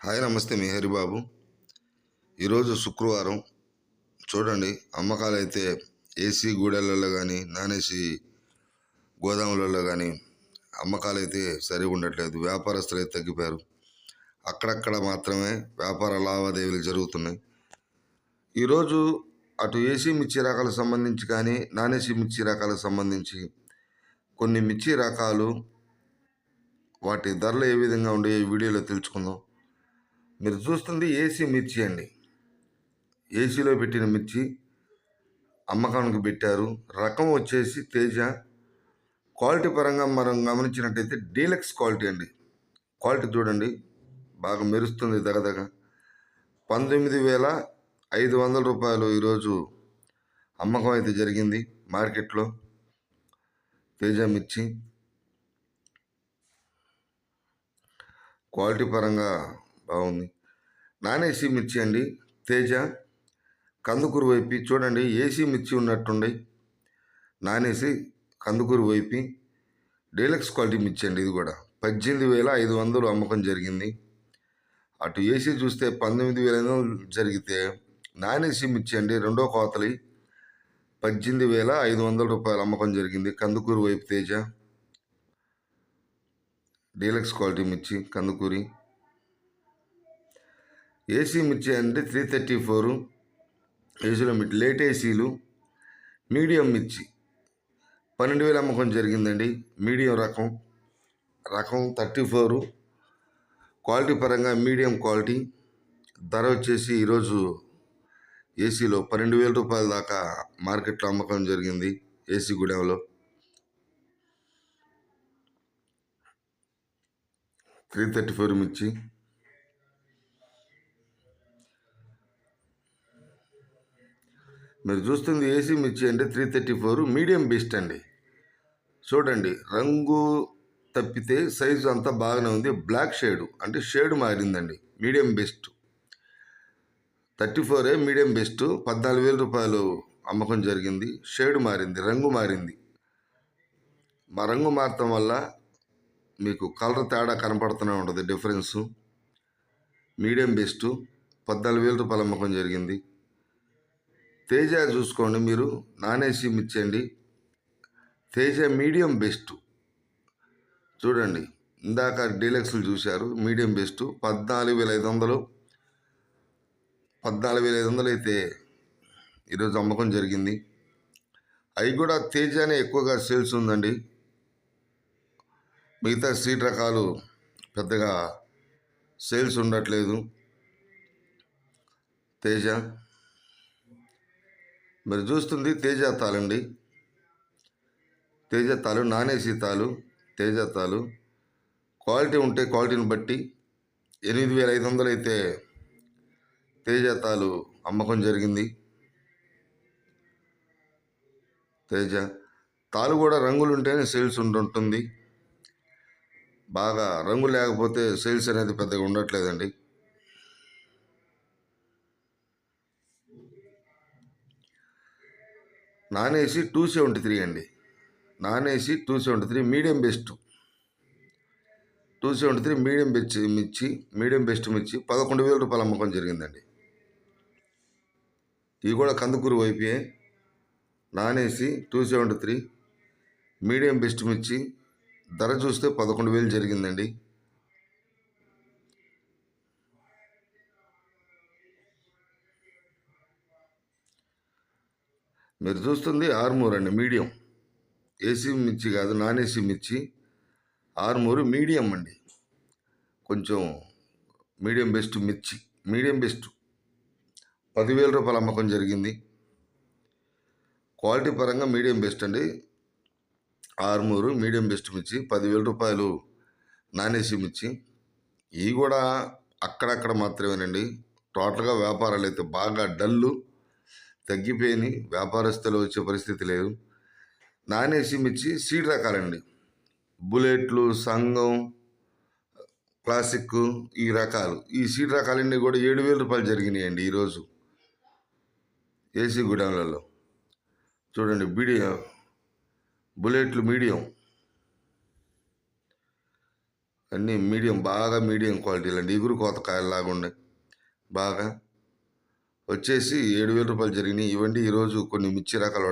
Hi నమస్తే మీ హరిబాబు. ఈరోజు శుక్రవారం. చూడండి అమ్మకాలు అయితే ఏసీ గూడెలలో కానీ నాన్ ఏసీ గోదాములలో కానీ అమ్మకాలు అయితే సరిగా ఉండట్లేదు. వ్యాపారస్తులు అయితే తగ్గిపోయారు. అక్కడక్కడ మాత్రమే వ్యాపార లావాదేవీలు జరుగుతున్నాయి. ఈరోజు అటు ఏసీ మిర్చి రకాలకు సంబంధించి కానీ నాన్ ఏసీ మిర్చి రకాలకు సంబంధించి కొన్ని మిర్చి రకాలు వాటి ధరలు ఏ విధంగా ఉండే వీడియోలో తెలుసుకుందాం. మీరు చూస్తుంది ఏసీ మిర్చి అండి. ఏసీలో పెట్టిన మిర్చి అమ్మకానికి పెట్టారు. రకం వచ్చేసి తేజ. క్వాలిటీ పరంగా మనం గమనించినట్టయితే డీలక్స్ క్వాలిటీ అండి. క్వాలిటీ చూడండి. బాగా మెరుస్తుంది దగదగ. పంతొమ్మిది వేల ఐదు వందల రూపాయలు ఈరోజు అమ్మకం అయితే జరిగింది మార్కెట్లో. తేజ మిర్చి. క్వాలిటీ పరంగా బాగుంది. నాన్ ఏసీ మిర్చి అండి. తేజ కందుకూరు వైపు. చూడండి ఏసీ మిర్చి ఉన్నట్టుండి. నాన్ ఏసీ కందుకూరు వైపు. డీలక్స్ క్వాలిటీ మిర్చి అండి ఇది కూడా. పద్దెనిమిది వేల ఐదు వందలు అమ్మకం జరిగింది. అటు ఏసీ చూస్తే పంతొమ్మిది వేల ఐదు వందలు జరిగితే నాన్ ఏసీ మిర్చి అండి రెండో కోతలి. పద్దెనిమిది వేల ఐదు వందల రూపాయలు అమ్మకం జరిగింది. కందుకూరు వైపు తేజ. డీలక్స్ క్వాలిటీ మిర్చి కందుకూరి. ఏసీ మిర్చి అంటే త్రీ థర్టీ ఫోరు ఏసీలో మిర్చి లేట్ ఏసీలు మీడియం మిర్చి. పన్నెండు వేలు అమ్మకం జరిగిందండి. మీడియం రకం. రకం థర్టీ ఫోరు క్వాలిటీ పరంగా మీడియం క్వాలిటీ. ధర వచ్చేసి ఈరోజు ఏసీలో పన్నెండు వేల రూపాయల దాకా మార్కెట్లో అమ్మకం జరిగింది ఏసీ గుడెంలో. త్రీ థర్టీ ఫోర్ మిర్చి. మీరు చూస్తుంది ఏసీ మిర్చి అంటే three thirty four medium best అండి. చూడండి రంగు తప్పితే సైజు అంతా బాగానే ఉంది. బ్లాక్ షేడ్ అంటే షేడ్ మారిందండి మీడియం బెస్ట్ థర్టీ ఫోరే మీడియం బెస్ట్ పద్నాలుగు వేల రూపాయలు అమ్మకం జరిగింది షేడ్ మారింది రంగు మారింది. మా రంగు మారటం వల్ల మీకు కలర్ తేడా కనపడుతూనే ఉంటుంది డిఫరెన్సు మీడియం బెస్ట్ పద్నాలుగు వేల రూపాయలు అమ్మకం జరిగింది. తేజ చూసుకోండి మీరు. నాన్ ఏసీ ఇచ్చేయండి. Teja medium best. చూడండి ఇందాక డీలక్స్లు చూశారు మీడియం బెస్ట్. పద్నాలుగు వేల ఐదు వందలు. పద్నాలుగు వేల ఐదు వందలు అయితే ఈరోజు అమ్మకం జరిగింది. అవి కూడా తేజానే ఎక్కువగా సేల్స్ ఉందండి. మిగతా సీట్ రకాలు పెద్దగా సేల్స్ ఉండట్లేదు. తేజ మీరు చూస్తుంది తేజ తాళండి. తేజ తాలు నాన్ ఏసీ తాలు తేజ తాలు క్వాలిటీ ఉంటే క్వాలిటీని బట్టి ఎనిమిది వేల ఐదు వందలు అయితే తేజ తాలు అమ్మకం జరిగింది. తేజ తాలు కూడా రంగులు ఉంటేనే సేల్స్ ఉంటుంటుంది. బాగా రంగు లేకపోతే సేల్స్ అనేది పెద్దగా ఉండట్లేదండి. Non AC two seventy three అండి. Non AC two seventy three medium best two seventy three medium best మిర్చి మీడియం బెస్ట్ మిర్చి పదకొండు వేల రూపాయలు అమ్మకం జరిగిందండి. ఇవి కూడా కందుకూరు వైపే. Non AC two seventy three medium best మిర్చి ధర చూస్తే పదకొండు వేలు జరిగిందండి. మీరు చూస్తుంది ఆర్మూర్ అండి మీడియం. ఏసీ మిర్చి కాదు నాన్ ఏసీ మిర్చి. ఆర్మూరు మీడియం అండి. కొంచెం మీడియం బెస్ట్ మిర్చి మీడియం బెస్ట్. పదివేల రూపాయల అమ్మకం జరిగింది. క్వాలిటీ పరంగా మీడియం బెస్ట్ అండి. ఆర్మూరు మీడియం బెస్ట్ మిర్చి పదివేల రూపాయలు నాన్ ఏసీ మిర్చి. ఇవి కూడా అక్కడక్కడ మాత్రమేనండి. టోటల్గా వ్యాపారాలు అయితే బాగా డల్లు. తగ్గిపోయినాయి. వ్యాపారస్తులు వచ్చే పరిస్థితి లేదు. నాన్ ఏసీ మిర్చి సీడ్ రకాలండి. బుల్లెట్లు సంఘం క్లాసిక్ ఈ రకాలు. ఈ సీడ్ రకాలన్నీ కూడా ఏడు వేల రూపాయలు జరిగినాయండి ఈరోజు. ఏసీ గుడౌన్లలో. చూడండి మీడియం. బుల్లెట్లు మీడియం. అన్నీ మీడియం బాగా మీడియం క్వాలిటీలు అండి ఇగురు కోత కాయల్లాగా ఉన్నాయి బాగా. వచ్చేసి ఏడు వేల రూపాయలు జరిగినాయి. ఇవ్వండి ఈరోజు కొన్ని మిర్చి రకాలు